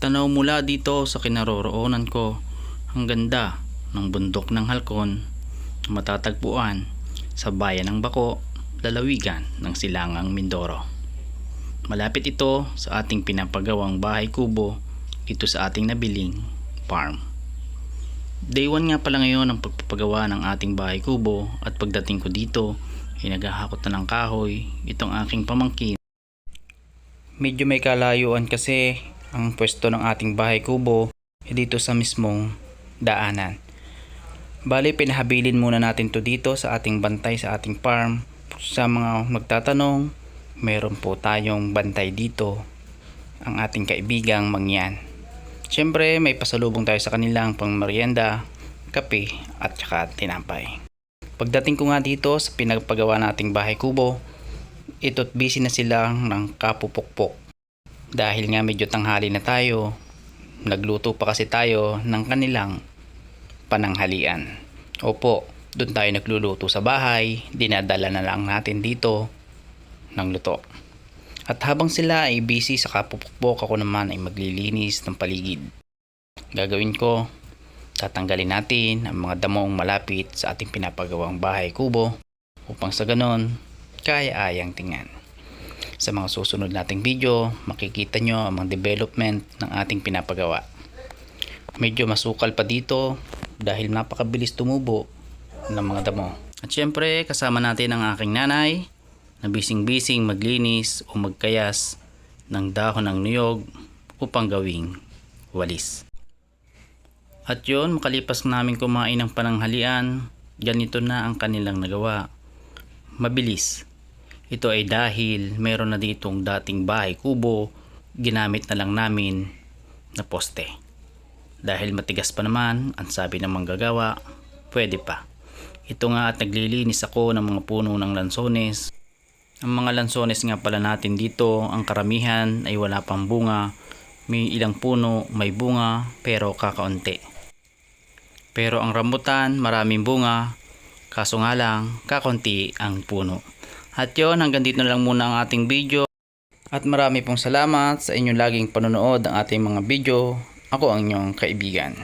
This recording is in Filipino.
Tanaw mula dito sa kinaroroonan ko, ang ganda ng bundok ng halkon na matatagpuan sa bayan ng Bako, lalawigan ng Silangang Mindoro. Malapit ito sa ating pinapagawang bahay kubo dito sa ating nabiling farm. Day 1 nga pala ngayon ang pagpapagawa ng ating bahay kubo at pagdating ko dito ay naghahakot na ng kahoy itong aking pamangkin. Medyo may kalayuan kasi ang pwesto ng ating bahay kubo ay dito sa mismong daanan. Bali, pinahabilin muna natin to dito sa ating bantay sa ating farm. Sa mga magtatanong, meron po tayong bantay dito ang ating kaibigang mangyan. Siyempre, may pasalubong tayo sa kanilang pang merienda, kape at saka tinapay. Pagdating ko nga dito sa pinagpagawa nating bahay kubo, ito't busy na sila ng kapupukpok. Dahil nga medyo tanghali na tayo, nagluto pa kasi tayo ng kanilang pananghalian. Opo, doon tayo nagluluto sa bahay, dinadala na lang natin dito ng luto. At habang sila ay busy sa kapupukpok, ako naman ay maglilinis ng paligid. Gagawin ko, tatanggalin natin ang mga damong malapit sa ating pinapagawang bahay kubo upang sa ganon, kaya-ayang tingnan. Sa mga susunod nating video, makikita nyo ang mga development ng ating pinapagawa. Medyo masukal pa dito dahil napakabilis tumubo ng mga damo. At syempre, kasama natin ang aking nanay na bising-bising maglinis o magkayas ng dahon ng niyog upang gawing walis. At yun, makalipas namin kumain ng pananghalian, ganito na ang kanilang nagawa. Mabilis. Ito ay dahil meron na ditong dating bahay kubo, ginamit na lang namin na poste. Dahil matigas pa naman, ang sabi ng manggagawa, pwede pa. Ito nga at naglilinis ako ng mga puno ng lansones. Ang mga lansones nga pala natin dito, ang karamihan ay wala pang bunga. May ilang puno may bunga pero kakaunti. Pero ang rambutan maraming bunga, kaso nga lang kakaunti ang puno. At yon hanggang dito na lang muna ang ating video. At marami pong salamat sa inyong laging panonood ng ating mga video. Ako ang inyong kaibigan.